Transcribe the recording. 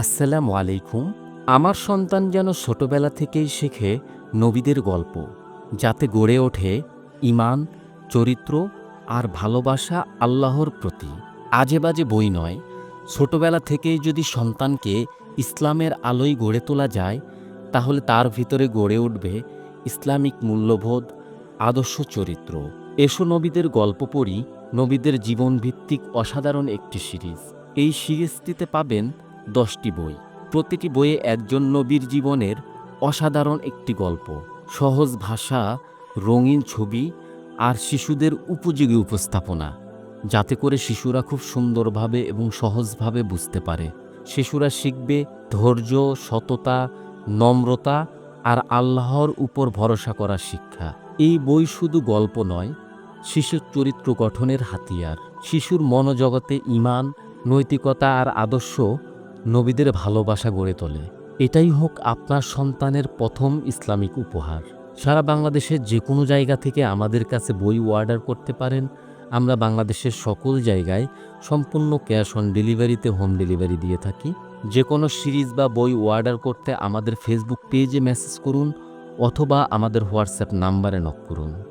আসসালামু আলাইকুম। আমার সন্তান যেন ছোটবেলা থেকেই শেখে নবীদের গল্প, যাতে গড়ে ওঠে ইমান চরিত্র আর ভালোবাসা আল্লাহর প্রতি। আজে বাজে বই নয়, ছোটবেলা থেকেই যদি সন্তানকে ইসলামের আলোয় গড়ে তোলা যায়, তাহলে তার ভিতরে গড়ে উঠবে ইসলামিক মূল্যবোধ, আদর্শ চরিত্র। এসো নবীদের গল্প পড়ি, নবীদের জীবনভিত্তিক অসাধারণ একটি সিরিজ। এই সিরিজটিতে পাবেন দশটি বই। প্রতিটি বইয়ে একজন নবীর জীবনের অসাধারণ একটি গল্প। সহজ ভাষা, রঙিন ছবি আর শিশুদের উপযোগী উপস্থাপনা। যাতে করে শিশুরা খুব সুন্দরভাবে এবং সহজভাবে বুঝতে পারে। শিশুরা শিখবে ধৈর্য, সততা, নম্রতা আর আল্লাহর উপর ভরসা করার শিক্ষা। এই বই শুধু গল্প নয়, শিশুর চরিত্র গঠনের হাতিয়ার। শিশুর মনোজগতে ইমান, নৈতিকতা আর আদর্শ নবীদের ভালোবাসা গড়ে তোলে। এটাই হোক আপনার সন্তানের প্রথম ইসলামিক উপহার। সারা বাংলাদেশের যে কোনো জায়গা থেকে আমাদের কাছে বই অর্ডার করতে পারেন। আমরা বাংলাদেশের সকল জায়গায় সম্পূর্ণ ক্যাশ অন ডেলিভারিতে হোম ডেলিভারি দিয়ে থাকি। যে কোনো সিরিজ বা বই অর্ডার করতে আমাদের ফেসবুক পেজে মেসেজ করুন অথবা আমাদের হোয়াটসঅ্যাপ নাম্বারে নক করুন।